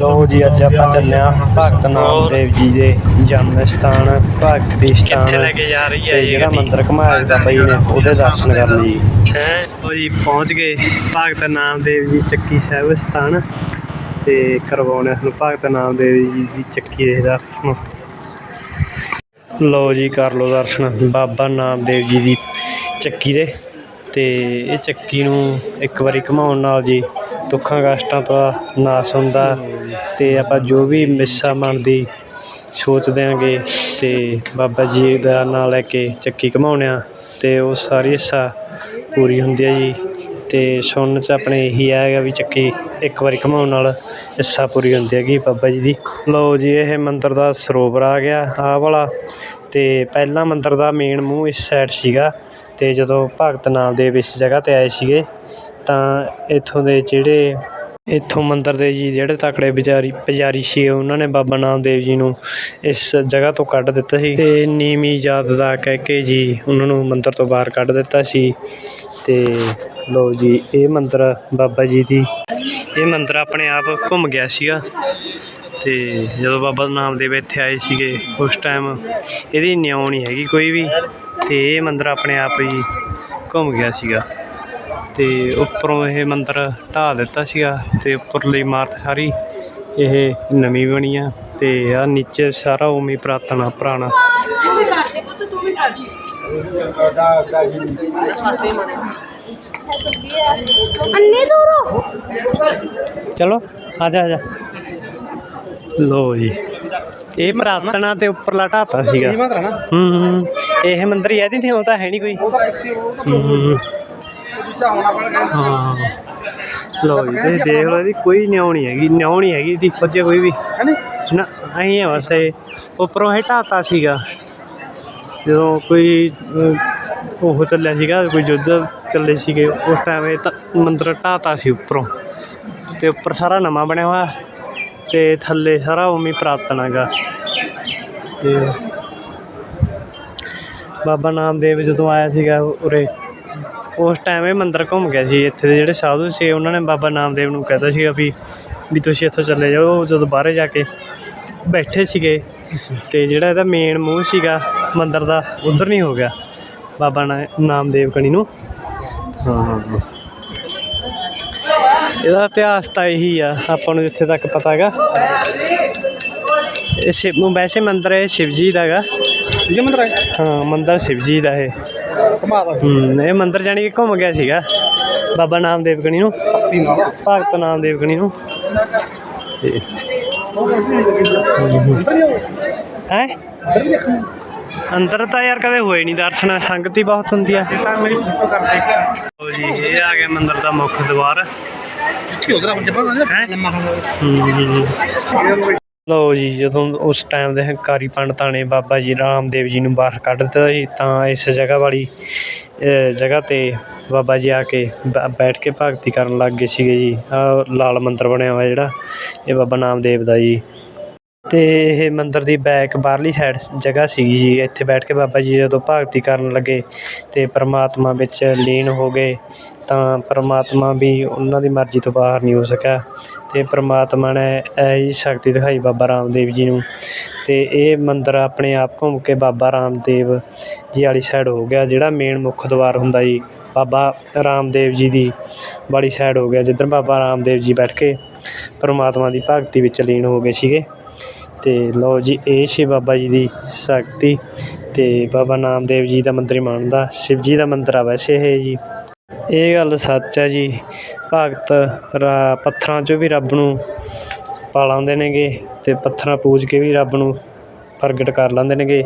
ਲੋ ਜੀ ਅੱਜ ਆਪਾਂ ਚੱਲੇ ਹਾਂ ਭਗਤ ਨਾਮਦੇਵ ਜੀ ਦੇ ਜਨਮ ਸਥਾਨ ਭਗਤੀ ਸਥਾਨ ਲੈ ਕੇ ਜਾ ਰਹੀ ਹੈ ਜਿਹੜਾ? ਮੰਦਿਰ ਘਮਾਇਆ ਦਾ ਬਈ ਨੇ ਉਹਦੇ ਦਰਸ਼ਨ ਕਰਨ ਹੈ? ਉਹ ਜੀ ਪਹੁੰਚ ਗਏ ਭਗਤ ਨਾਮਦੇਵ ਜੀ ਚੱਕੀ ਸਾਹਿਬ ਸਥਾਨ ਤੇ ਕਰਵਾਉਣੇ ਸਾਨੂੰ ਭਗਤ ਨਾਮਦੇਵ ਜੀ ਦੀ ਚੱਕੀ ਦੇ ਦਰਸ਼ਨ। ਲੋ ਜੀ ਕਰ ਲੋ ਦਰਸ਼ਨ ਬਾਬਾ ਨਾਮਦੇਵ ਜੀ ਦੀ ਚੱਕੀ ਦੇ ਤੇ ਇਹ ਚੱਕੀ ਨੂੰ ਇੱਕ ਵਾਰੀ ਘਮਾਉਣ ਨਾਲ ਜੀ ਦੁੱਖਾਂ ਕਸ਼ਟਾਂ ਤੋਂ ਨਾਸ ਹੁੰਦਾ ਅਤੇ ਆਪਾਂ ਜੋ ਵੀ ਮਿੱਸਾ ਮਨ ਦੀ ਸੋਚ ਦਿਆਂਗੇ ਤੇ ਬਾਬਾ ਜੀ ਦਾ ਨਾਂ ਲੈ ਕੇ ਚੱਕੀ ਘਮਾਉਂਦੇ ਹਾਂ ਅਤੇ ਉਹ ਸਾਰੀ ਹਿੱਸਾ ਪੂਰੀ ਹੁੰਦੀ ਹੈ ਜੀ ਅਤੇ ਸੁਣਨ ਚ ਆਪਣੇ ਇਹੀ ਆਏਗਾ ਵੀ ਚੱਕੀ ਇੱਕ ਵਾਰੀ ਘੁੰਮਾਉਣ ਨਾਲ ਹਿੱਸਾ ਪੂਰੀ ਹੁੰਦੀ ਹੈਗੀ ਬਾਬਾ ਜੀ ਦੀ। ਲਓ ਜੀ, ਇਹ ਮੰਦਰ ਦਾ ਸਰੋਵਰ ਆ ਗਿਆ, ਆਹ ਵਾਲਾ। ਅਤੇ ਪਹਿਲਾਂ ਮੰਦਰ ਦਾ ਮੇਨ ਮੂੰਹ ਇਸ ਸਾਈਡ ਸੀਗਾ ਅਤੇ ਜਦੋਂ ਭਗਤ ਨਾਮਦੇਵ ਇਸ ਜਗ੍ਹਾ ਤੇ ਆਏ ਸੀਗੇ ਤਾਂ ਇੱਥੋਂ ਦੇ ਜਿਹੜੇ, ਇੱਥੋਂ ਮੰਦਰ ਦੇ ਜੀ ਜਿਹੜੇ ਤਕੜੇ ਵਿਚਾਰੀ ਪੁਜਾਰੀ ਸੀ, ਉਹਨਾਂ ਨੇ ਬਾਬਾ ਨਾਮਦੇਵ ਜੀ ਨੂੰ ਇਸ ਜਗ੍ਹਾ ਤੋਂ ਕੱਢ ਦਿੱਤਾ ਸੀ ਅਤੇ ਨੀਵੀਂ ਜਾਤ ਦਾ ਕਹਿ ਕੇ ਜੀ ਉਹਨਾਂ ਨੂੰ ਮੰਦਰ ਤੋਂ ਬਾਹਰ ਕੱਢ ਦਿੱਤਾ ਸੀ। ਅਤੇ ਲਓ ਜੀ, ਇਹ ਮੰਦਰ ਬਾਬਾ ਜੀ ਦੀ, ਇਹ ਮੰਦਰ ਆਪਣੇ ਆਪ ਘੁੰਮ ਗਿਆ ਸੀਗਾ। ਅਤੇ ਜਦੋਂ ਬਾਬਾ ਨਾਮਦੇਵ ਇੱਥੇ ਆਏ ਸੀਗੇ, ਉਸ ਟਾਈਮ ਇਹਦੀ ਨਿਉ ਨਹੀਂ ਹੈਗੀ ਕੋਈ ਵੀ। ਅਤੇ ਇਹ ਮੰਦਰ ਆਪਣੇ ਆਪ ਹੀ ਘੁੰਮ ਗਿਆ ਸੀਗਾ। ਤੇ ਉੱਪਰੋਂ ਇਹ ਮੰਦਿਰ ਢਾਹ ਦਿੱਤਾ ਸੀਗਾ ਤੇ ਉੱਪਰਲੀ ਇਮਾਰਤ ਸਾਰੀ ਇਹ ਨਵੀਂ ਬਣੀ ਆ ਤੇ ਆ ਨੀਚੇ ਸਾਰਾ ਉਵੇਂ ਹੀ ਪੁਰਾਤਨ ਆ ਪੁਰਾਣਾ। ਅੰਨੇ ਦੂਰੋਂ ਚਲੋ ਆ ਜਾ ਆ ਜਾ। ਲੋ ਜੀ। ਇਹ ਪੁਰਾਤਨਾ ਤੇ ਉੱਪਰਲਾ ਢਾਤਾ ਸੀਗਾ। ਹੂੰ ਹੂੰ। ਇਹ ਮੰਦਿਰ ਇਹਦੀ ਨਹੀਂ ਉਹ ਤਾਂ ਹੈ ਨਹੀਂ ਕੋਈ। ਹਾਂ ਲੋ ਜੀ ਤੁਸੀਂ ਦੇਖ ਲਓ ਇਹਦੀ ਕੋਈ ਨਿਉ ਨਹੀਂ ਹੈਗੀ ਨਿਉ ਨਹੀਂ ਹੈਗੀ ਇਹਦੀ ਪੱਜੇ ਕੋਈ ਵੀ। ਨਾ ਅਹੀਂ ਹੈ ਬਸ ਇਹ ਉੱਪਰੋਂ ਇਹ ਢਾਤਾ ਸੀਗਾ। ਜਦੋਂ ਕੋਈ ਅਹ, ਉਹ ਚੱਲਿਆ ਸੀਗਾ ਕੋਈ ਯੁੱਧ ਚੱਲੇ ਸੀਗੇ ਉਸ ਟਾਈਮ ਇਹ ਤਾਂ ਮੰਦਿਰ ਢਾਤਾ ਸੀ ਉੱਪਰੋਂ। ਤੇ ਉੱਪਰ ਸਾਰਾ ਨਵਾਂ ਬਣਿਆ ਹੋਇਆ ਤੇ ਥੱਲੇ ਸਾਰਾ ਉਵੇਂ ਹੀ ਪੁਰਾਤਨ ਹੈਗਾ। ਤੇ ਬਾਬਾ ਨਾਮਦੇਵ ਜਦੋਂ ਆਇਆ ਸੀਗਾ ਉਰੇ ਉਸ ਟਾਈਮ ਇਹ ਮੰਦਿਰ ਘੁੰਮ ਗਿਆ ਸੀ, ਇੱਥੇ ਦੇ ਜਿਹੜੇ ਸਾਧੂ ਸੀ, ਉਹਨਾਂ ਨੇ ਬਾਬਾ ਨਾਮਦੇਵ ਨੂੰ ਕਹਿਤਾ ਸੀਗਾ ਵੀ ਵੀ ਤੁਸੀਂ ਇੱਥੋਂ ਚੱਲੇ ਜਾਓ ਜਦੋਂ ਬਾਹਰੇ ਜਾ ਕੇ ਬੈਠੇ ਸੀਗੇ ਤੇ ਜਿਹੜਾ ਇਹਦਾ ਮੇਨ ਮੂੰਹ ਸੀਗਾ ਮੰਦਿਰ ਦਾ, ਉਧਰ ਨਹੀਂ ਹੋ ਗਿਆ, ਬਾਬਾ ਨਾਮਦੇਵ ਕਣੀ ਨੂੰ। ਹਾਂ ਇਹਦਾ ਇਤਿਹਾਸ ਤਾਂ ਇਹੀ ਆ, ਆਪਾਂ ਨੂੰ ਜਿੱਥੇ ਤੱਕ ਪਤਾ ਹੈਗਾ। ਇਹ ਸ਼ਿਵ ਵੈਸੇ ਮੰਦਿਰ ਹੈ ਸ਼ਿਵ ਜੀ ਦਾ ਜੀ ਮੰਦਰ ਹਾਂ ਮੰਦਿਰ ਸ਼ਿਵ ਜੀ ਦਾ ਇਹ। ਹੂੰ ਇਹ ਮੰਦਿਰ ਜਾਣੀ ਕਿ ਘੁੰਮ ਗਿਆ ਸੀਗਾ। ਬਾਬਾ ਨਾਮਦੇਵ ਕਣੀ ਨੂੰ। ਨਾਲ। ਭਗਤ ਨਾਮਦੇਵ ਕਣੀ ਨੂੰ। ਤੇ ਹੀ ਅੰਦਰ ਤਾਂ ਯਾਰ ਕਦੇ ਹੋਏ ਨਹੀਂ ਦਰਸ਼ਨ ਸੰਗਤ ਬਹੁਤ ਹੁੰਦੀ ਆ। ਲਓ ਜੀ ਇਹ ਆ ਗਿਆ ਮੰਦਿਰ ਦਾ ਮੁੱਖ ਦਵਾਰ। ਕੀ ਉਧਰ ਆਪਾਂ ਜੱਪਾ ਨਾ ਹੈਂ? ਲੰਮਾ ਖਾ ਹੂੰ। ਲਓ ਜੀ, ਜਦੋਂ ਉਸ ਟਾਈਮ ਦੇ ਹੰਕਾਰੀ ਪੰਡਤਾਂ ਨੇ ਬਾਬਾ ਜੀ ਰਾਮਦੇਵ ਜੀ ਨੂੰ ਬਾਹਰ ਕੱਢ ਦਿੱਤਾ ਸੀ, ਤਾਂ ਇਸ ਜਗ੍ਹਾ ਵਾਲੀ ਜਗ੍ਹਾ ਤੇ ਬਾਬਾ ਜੀ ਆ ਕੇ ਬ- ਬੈਠ ਕੇ ਭਗਤੀ ਕਰਨ ਲੱਗ ਗਏ ਸੀਗੇ ਜੀ। ਆ ਲਾਲ ਮੰਦਰ ਬਣਿਆ ਹੋਇਆ ਜਿਹੜਾ, ਇਹ ਬਾਬਾ ਨਾਮਦੇਵ ਦਾ ਜੀ। ਅਤੇ ਇਹ ਮੰਦਰ ਦੀ ਬੈਕ ਬਾਹਰਲੀ ਸਾਈਡ ਜਗ੍ਹਾ ਸੀਗੀ ਜੀ। ਇੱਥੇ ਬੈਠ ਕੇ ਬਾਬਾ ਜੀ ਜਦੋਂ ਭਗਤੀ ਕਰਨ ਲੱਗੇ ਅਤੇ ਪਰਮਾਤਮਾ ਵਿੱਚ ਲੀਨ ਹੋ ਗਏ, ਤਾਂ ਪਰਮਾਤਮਾ ਵੀ ਉਹਨਾਂ ਦੀ ਮਰਜ਼ੀ ਤੋਂ ਬਾਹਰ ਨਹੀਂ ਹੋ ਸਕਿਆ। ਅਤੇ ਪਰਮਾਤਮਾ ਨੇ ਇਹ ਜੀ ਸ਼ਕਤੀ ਦਿਖਾਈ ਬਾਬਾ ਰਾਮਦੇਵ ਜੀ ਨੂੰ। ਅਤੇ ਇਹ ਮੰਦਰ ਆਪਣੇ ਆਪ ਘੁੰਮ ਕੇ ਬਾਬਾ ਰਾਮਦੇਵ ਜੀ ਵਾਲੀ ਸਾਈਡ ਹੋ ਗਿਆ, ਜਿਹੜਾ ਮੇਨ ਮੁੱਖ ਦੁਆਰ ਹੁੰਦਾ ਜੀ। ਬਾਬਾ ਰਾਮਦੇਵ ਜੀ ਦੀ ਵਾਲੀ ਸਾਈਡ ਹੋ ਗਿਆ, ਜਿੱਧਰ ਬਾਬਾ ਰਾਮਦੇਵ ਜੀ ਬੈਠ ਕੇ ਪਰਮਾਤਮਾ ਦੀ ਭਗਤੀ ਵਿੱਚ ਲੀਨ ਹੋ ਗਏ ਸੀਗੇ। ਅਤੇ ਲਓ ਜੀ, ਇਹ ਸੀ ਬਾਬਾ ਜੀ ਦੀ ਸ਼ਕਤੀ ਅਤੇ ਬਾਬਾ ਨਾਮਦੇਵ ਜੀ ਦਾ ਮੰਦਿਰ ਮਾਣਦਾ ਸ਼ਿਵ ਜੀ ਦਾ ਮੰਦਰ ਆ ਵੈਸੇ ਇਹ ਜੀ। ਇਹ ਗੱਲ ਸੱਚ ਹੈ ਜੀ। ਭਗਤ ਰਾ, ਪੱਥਰਾਂ 'ਚੋਂ ਵੀ ਰੱਬ ਨੂੰ ਪਾ ਲੈਂਦੇ ਨੇਗੇ ਅਤੇ ਪੱਥਰਾਂ ਪੂਜ ਕੇ ਵੀ ਰੱਬ ਨੂੰ ਪ੍ਰਗਟ ਕਰ ਲੈਂਦੇ ਨੇਗੇ।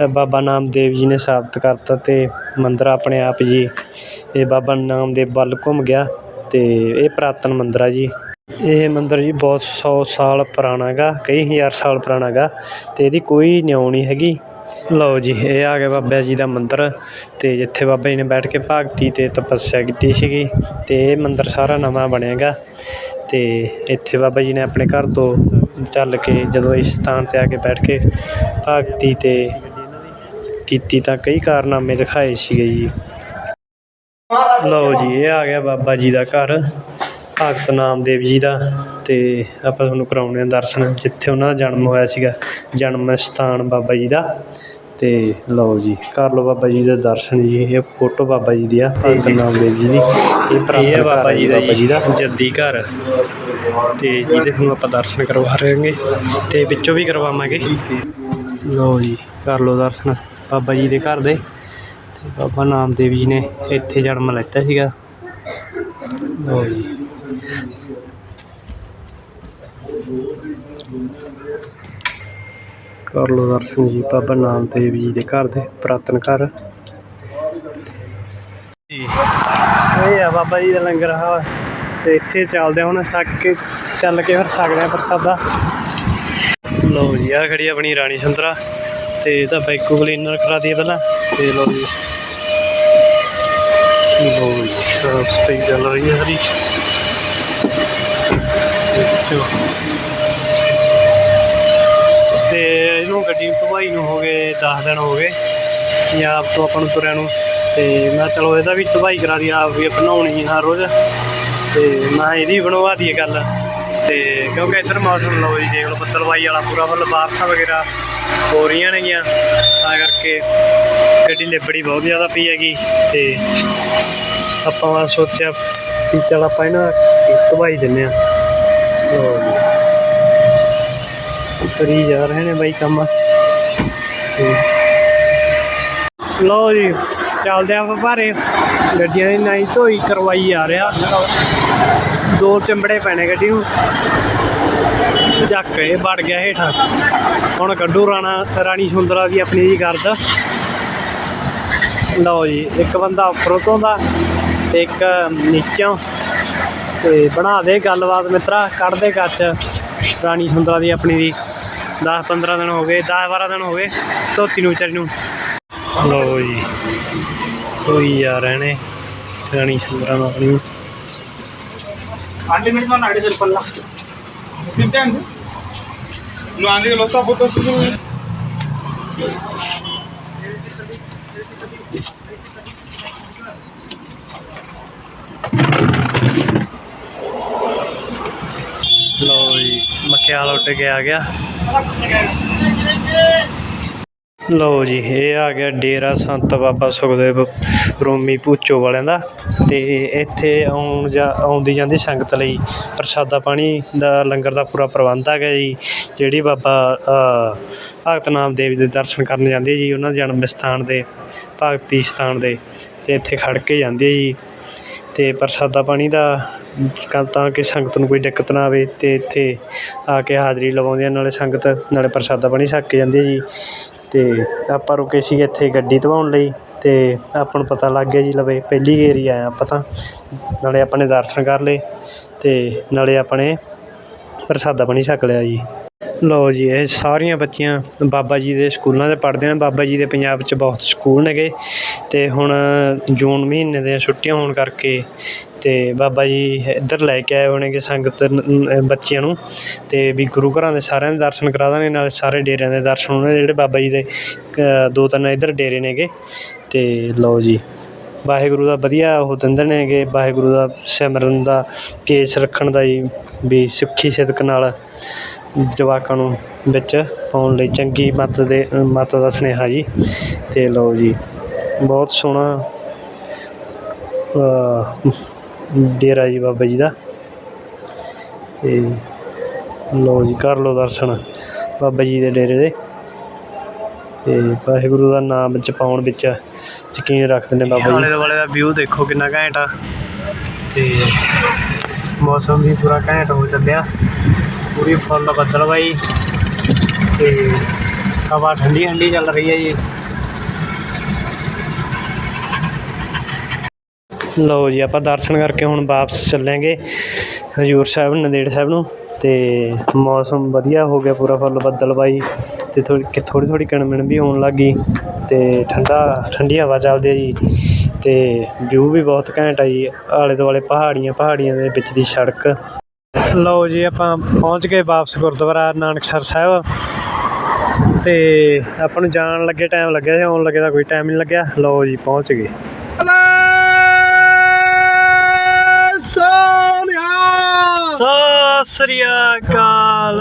ਇਹ ਬਾਬਾ ਨਾਮਦੇਵ ਜੀ ਨੇ ਸਾਬਤ ਕਰਤਾ ਅਤੇ ਮੰਦਰ ਆਪਣੇ ਆਪ ਜੀ ਇਹ ਬਾਬਾ ਨਾਮਦੇਵ ਵੱਲ ਘੁੰਮ ਗਿਆ ਅਤੇ ਇਹ ਪੁਰਾਤਨ ਮੰਦਰ ਆ ਜੀ। ਇਹ ਮੰਦਰ ਜੀ ਬਹੁਤ ਸੌ ਸਾਲ ਪੁਰਾਣਾ ਗਾ ਕਈ ਹਜ਼ਾਰ ਸਾਲ ਪੁਰਾਣਾ ਗਾ ਅਤੇ ਇਹਦੀ ਕੋਈ ਨਿਉ ਨਹੀਂ ਹੈਗੀ। ਲਓ ਜੀ, ਇਹ ਆ ਗਿਆ ਬਾਬਾ ਜੀ ਦਾ ਮੰਦਿਰ ਅਤੇ ਜਿੱਥੇ ਬਾਬਾ ਜੀ ਨੇ ਬੈਠ ਕੇ ਭਗਤੀ ਅਤੇ ਤਪੱਸਿਆ ਕੀਤੀ ਸੀਗੀ ਅਤੇ ਇਹ ਮੰਦਿਰ ਸਾਰਾ ਨਵਾਂ ਬਣੇਗਾ ਅਤੇ ਇੱਥੇ ਬਾਬਾ ਜੀ ਨੇ ਆਪਣੇ ਘਰ ਤੋਂ ਚੱਲ ਕੇ ਜਦੋਂ ਇਸ ਸਥਾਨ ਤੇ ਆ ਕੇ ਬੈਠ ਕੇ ਭਗਤੀ ਤੇ ਕੀਤੀ ਤਾਂ ਕਈ ਕਾਰਨਾਮੇ ਦਿਖਾਏ ਸੀਗੇ ਜੀ। ਲਓ ਜੀ, ਇਹ ਆ ਗਿਆ ਬਾਬਾ ਜੀ ਦਾ ਘਰ। ਭਗਤ ਨਾਮਦੇਵ ਜੀ ਦਾ ਤੇ ਆਪਾਂ ਤੁਹਾਨੂੰ ਕਰਾਉਂਦੇ ਹਾਂ ਦਰਸ਼ਨ ਜਿੱਥੇ ਉਹਨਾਂ ਦਾ ਜਨਮ ਹੋਇਆ ਸੀਗਾ ਜਨਮ ਸਥਾਨ ਬਾਬਾ ਜੀ ਦਾ। ਤੇ ਲਓ ਜੀ ਕਰ ਲਓ ਬਾਬਾ ਜੀ ਦੇ ਦਰਸ਼ਨ ਜੀ ਇਹ ਫੋਟੋ ਬਾਬਾ ਜੀ ਦੀ ਆ ਭਗਤ ਨਾਮਦੇਵ ਜੀ ਦੀ। ਇਹ ਪ੍ਰਾਪਤ ਬਾਬਾ ਜੀ ਦਾ ਬਾਬਾ ਜੀ ਦਾ। ਜੱਦੀ ਘਰ। ਤੇ ਜਿਹਦੇ ਹੁਣ ਆਪਾਂ ਦਰਸ਼ਨ ਕਰਵਾ ਰਹੇ ਹਾਂਗੇ ਤੇ ਵਿੱਚੋਂ ਵੀ ਕਰਵਾਵਾਂਗੇ। ਲਓ ਜੀ ਕਰ ਲਓ ਦਰਸ਼ਨ ਬਾਬਾ ਜੀ ਦੇ ਘਰ ਦੇ। ਤੇ ਬਾਬਾ ਨਾਮਦੇਵ ਜੀ ਨੇ ਇੱਥੇ ਜਨਮ ਲੈਤਾ ਸੀਗਾ। ਲਓ ਜੀ। ਕਰ ਲਓ ਦਰਸ਼ਨ ਜੀ ਬਾਬਾ ਨਾਮਦੇਵ ਜੀ ਦੇ ਘਰ ਦੇ ਪੁਰਾਤਨ ਘਰ। ਜੀ। ਇਹ ਆ ਬਾਬਾ ਜੀ ਦਾ ਲੰਗਰ ਆ। ਤੇ ਇੱਥੇ ਚੱਲਦੇ ਹੁਣ ਛੱਕ ਕੇ ਚੱਲ ਕੇ ਫਿਰ ਛਕਦੇ ਆ ਪ੍ਰਸਾਦਾ। ਲਓ ਜੀ ਆ ਖੜੀ ਆਪਣੀ ਰਾਣੀ ਸੰਤਰਾ। ਤੇ ਇਹਦਾ ਬੈਕੂ ਕਲੀਨਰ ਕਰਾ ਦਈਏ ਪਹਿਲਾਂ। ਤੇ ਲਓ ਜੀ। ਲਓ ਜੀ ਸਫ਼ਾਈ ਚੱਲ ਰਹੀ ਹੈ ਹਰੀ ਦੇਖੋ। ਗੱਡੀ ਨੂੰ ਹੋ ਗਏ 10 ਦਿਨ ਹੋ ਗਏ। ਪੰਜਾਬ ਤੋਂ ਆਪਾਂ ਨੂੰ ਤੁਰਿਆਂ ਨੂੰ। ਤੇ ਮੈਂ ਚਲੋ ਇਹਦਾ ਵੀ ਧਵਾਈ ਕਰਾ ਦੀ, ਆਪ ਵੀ ਬਣਾਉਣੀ ਹਰ ਰੋਜ਼। ਤੇ ਮੈਂ ਇਹਦੀ ਬਣਵਾ ਦੀ ਗੱਲ। ਤੇ ਕਿਉਂਕਿ ਇੱਧਰ ਮੌਸਮ ਲਓ ਜੀ, ਦੇਖ ਲਓ ਬੱਦਲਵਾਈ ਵਾਲਾ ਪੂਰਾ ਫੁੱਲ ਬਾਰਿਸ਼ਾਂ ਵਗੈਰਾ ਹੋ ਰਹੀਆਂ ਨੇਗੀਆਂ। ਤਾਂ ਕਰਕੇ ਗੱਡੀ ਲਿਬੜੀ ਬਹੁਤ ਜ਼ਿਆਦਾ ਪਈ ਹੈਗੀ। ਤੇ ਆਪਾਂ ਵਾ ਸੋਚਿਆ ਵੀ ਚਲ ਆਪਾਂ ਇਹਨਾਂ ਧਵਾਈ ਦਿੰਨੇ ਆ ਲਓ ਜੀ। ਕਰੀ ਜਾ ਰਹੇ ਨੇ ਬਾਈ ਕੰਮ। ਤੇ ਲਓ ਜੀ, ਚੱਲਦੇ ਆ ਵਪਾਰੇ ਗੱਡੀਆਂ ਦੀ ਨਾਈ ਧੋਈ ਕਰਵਾਈ ਆ ਰਿਹਾ। ਦੋ ਚੰਬੜੇ ਪੈਣੇ ਗੱਡੀ ਨੂੰ। ਜੱਕ ਇਹ ਵੜ ਗਿਆ ਹੇਠਾਂ। ਹੁਣ ਕੱਢੂ ਰਾਣਾ, ਰਾਣੀ ਸੁੰਦਰਾ ਦੀ ਆਪਣੀ ਜੀ ਕਰਦਾ ਲਓ ਜੀ, ਇੱਕ ਬੰਦਾ ਉੱਪਰੋਂ ਧੋਂਦਾ ਤੇ ਇੱਕ ਨੀਚੋਂ ਤੇ ਬਣਾ ਦੇ ਗੱਲਬਾਤ ਮਿੱਤਰਾ, ਕੱਢ ਦੇ ਕੱਚ। ਰਾਣੀ ਸੁੰਦਰਾ ਦੀ ਆਪਣੀ ਦੀ 10 15 ਦਿਨ ਹੋ ਗਏ 10 12 ਦਿਨ ਹੋ ਗਏ, ਧੋਤੀ ਨੂੰ, ਵਿਚਾਰੀ ਨੂੰ। ਲੋ ਜੀ, ਕੋਈ ਆ ਰਹੇ ਨੇ ਰਾਣੀ ਸ਼ੰਦਰਾ ਨੂੰ ਆਪਣੀ। అన్లిమిట్ లో అడిగి చెప్పల్లా తింటే నువ్వు అందుకే వస్తా పోతా ਮਖਿਆਲ ਉੱਡ ਕੇ ਆ ਗਿਆ। ਲਓ ਜੀ ਇਹ ਆ ਗਿਆ ਡੇਰਾ ਸੰਤ ਬਾਬਾ ਸੁਖਦੇਵ ਰੋਮੀ ਭੂਚੋ ਵਾਲਿਆਂ ਦਾ। ਤੇ ਇੱਥੇ ਆਉਣ ਜਾ ਆਉਂਦੀ ਜਾਂਦੀ ਸੰਗਤ ਲਈ ਪ੍ਰਸ਼ਾਦਾ ਪਾਣੀ ਦਾ ਲੰਗਰ ਦਾ ਪੂਰਾ ਪ੍ਰਬੰਧ ਹੈਗਾ ਜੀ ਜਿਹੜੀ ਬਾਬਾ ਅ, ਭਗਤ ਨਾਮਦੇਵ ਦੇ ਦਰਸ਼ਨ ਕਰਨ ਜਾਂਦੀ ਹੈ ਜੀ ਉਹਨਾਂ ਦੇ ਜਨਮ ਸਥਾਨ ਦੇ ਭਗਤੀ ਸਥਾਨ ਦੇ ਤੇ ਇੱਥੇ ਖੜ ਕੇ ਜਾਂਦੇ ਜੀ। ਅਤੇ ਪ੍ਰਸ਼ਾਦਾ ਪਾਣੀ ਦਾ ਕ- ਤਾਂ ਕਿ ਸੰਗਤ ਨੂੰ ਕੋਈ ਦਿੱਕਤ ਨਾ ਆਵੇ ਅਤੇ ਇੱਥੇ ਆ ਕੇ ਹਾਜ਼ਰੀ ਲਵਾਉਂਦੇ ਆ ਨਾਲੇ ਸੰਗਤ ਨਾਲੇ ਪ੍ਰਸ਼ਾਦਾ ਪਾਣੀ ਛੱਕ ਕੇ ਜਾਂਦੀ ਜੀ। ਅਤੇ ਆਪਾਂ ਰੁਕੇ ਸੀਗੇ ਇੱਥੇ ਗੱਡੀ ਧਵਾਉਣ ਲਈ ਅਤੇ ਆਪਾਂ ਨੂੰ ਪਤਾ ਲੱਗ ਗਿਆ ਜੀ ਲਵੇ ਪਹਿਲੀ ਗੇਰੀ ਆਇਆ ਆਪਾਂ ਤਾਂ। ਨਾਲੇ ਆਪਾਂ ਨੇ ਦਰਸ਼ਨ ਕਰ ਲਏ ਅਤੇ ਨਾਲੇ ਆਪਣੇ ਪ੍ਰਸਾਦਾ ਪਾਣੀ ਛਕ ਲਿਆ ਜੀ। ਲਓ ਜੀ, ਇਹ ਸਾਰੀਆਂ ਬੱਚੀਆਂ ਬਾਬਾ ਜੀ ਦੇ ਸਕੂਲਾਂ 'ਚ ਪੜ੍ਹਦੇ ਨੇ। ਬਾਬਾ ਜੀ ਦੇ ਪੰਜਾਬ 'ਚ ਬਹੁਤ ਸਕੂਲ ਨੇਗੇ ਅਤੇ ਹੁਣ ਜੂਨ ਮਹੀਨੇ ਦੀਆਂ ਛੁੱਟੀਆਂ ਹੋਣ ਕਰਕੇ ਅਤੇ ਬਾਬਾ ਜੀ ਇੱਧਰ ਲੈ ਕੇ ਆਏ ਹੋਣਗੇ ਸੰਗਤ ਬੱਚਿਆਂ ਨੂੰ ਅਤੇ ਵੀ ਗੁਰੂ ਘਰਾਂ ਦੇ ਸਾਰਿਆਂ ਦੇ ਦਰਸ਼ਨ ਕਰਾ ਦਾਂਗੇ, ਨਾਲੇ ਸਾਰੇ ਡੇਰਿਆਂ ਦੇ ਦਰਸ਼ਨ ਹੋਣੇ ਜਿਹੜੇ ਬਾਬਾ ਜੀ ਦੇ ਦੋ ਤਿੰਨ ਇੱਧਰ ਡੇਰੇ ਨੇਗੇ। ਅਤੇ ਲਓ ਜੀ, ਵਾਹਿਗੁਰੂ ਦਾ ਵਧੀਆ ਉਹ ਦਿੰਦੇ ਨੇਗੇ, ਵਾਹਿਗੁਰੂ ਦਾ ਸਿਮਰਨ ਦਾ, ਕੇਸ ਰੱਖਣ ਦਾ ਜੀ, ਵੀ ਸੁੱਖੀ ਸਿਦਕ ਨਾਲ ਜਵਾਕਾਂ ਨੂੰ ਵਿੱਚ ਪਾਉਣ ਲਈ ਚੰਗੀ ਮੱਤ ਦੇ, ਮੱਤ ਦਾ ਸੁਨੇਹਾ ਜੀ। ਤੇ ਲਓ ਜੀ, ਬਹੁਤ ਸੋਹਣਾ ਡੇਰਾ ਜੀ ਬਾਬਾ ਜੀ ਦਾ। ਤੇ ਲਓ ਜੀ, ਕਰ ਲਓ ਦਰਸ਼ਨ ਬਾਬਾ ਜੀ ਦੇ ਡੇਰੇ ਦੇ। ਤੇ ਵਾਹਿਗੁਰੂ ਦਾ ਨਾਮ ਵਿੱਚ ਪਾਉਣ ਵਿੱਚ ਯਕੀਨ ਰੱਖਦੇ ਨੇ ਬਾਬਾ ਜੀ। ਆਲੇ ਦੁਆਲੇ ਦਾ ਵਿਊ ਦੇਖੋ ਕਿੰਨਾ ਘੈਂਟ ਆ। ਤੇ ਮੌਸਮ ਵੀ ਪੂਰਾ ਘੈਂਟ ਹੋ ਚੱਲਿਆ। ਪੂਰੀ ਫੁੱਲ ਬੱਦਲ ਬਾਈ। ਤੇ ਹਵਾ ਠੰਡੀ ਠੰਡੀ ਚੱਲ ਰਹੀ ਹੈ ਜੀ। ਲਓ ਜੀ, ਆਪਾਂ ਦਰਸ਼ਨ ਕਰਕੇ ਹੁਣ ਵਾਪਸ ਚੱਲਾਂਗੇ ਹਜੂਰ ਸਾਹਿਬ, ਨੰਦੇੜ ਸਾਹਿਬ ਨੂੰ। ਤੇ ਮੌਸਮ ਵਧੀਆ ਹੋ ਗਿਆ ਪੂਰਾ ਫੁੱਲ ਬੱਦਲ ਬਾਈ। ਤੇ ਥੋੜੀ ਥੋੜੀ ਥੋੜੀ ਕਣਮਣ ਵੀ ਹੋਣ ਲੱਗੀ ਤੇ ਠੰਡਾ, ਠੰਡੀ ਹਵਾ ਚੱਲਦੀ ਹੈ ਜੀ। ਤੇ ਵਿਊ ਵੀ ਬਹੁਤ ਘੈਂਟ ਆ ਜੀ। ਆਲੇ ਦੁਆਲੇ ਪਹਾੜੀਆਂ ਪਹਾੜੀਆਂ ਦੇ ਵਿੱਚ ਦੀ ਸੜਕ। ਲਓ ਜੀ ਆਪਾਂ ਪਹੁੰਚ ਗਏ ਵਾਪਸ ਗੁਰਦੁਆਰਾ ਨਾਨਕਸਰ ਸਾਹਿਬ। ਤੇ ਆਪਾਂ ਨੂੰ ਜਾਣ ਲੱਗੇ ਟਾਈਮ ਲੱਗਿਆ ਸੀ ਆਉਣ ਲੱਗੇ ਤਾਂ ਕੋਈ ਟਾਈਮ ਨਹੀਂ ਲੱਗਿਆ। ਲਓ ਜੀ ਪਹੁੰਚ ਗਏ। ਸੋਨਿਆ ਸਤਿ ਸ੍ਰੀ ਅਕਾਲ।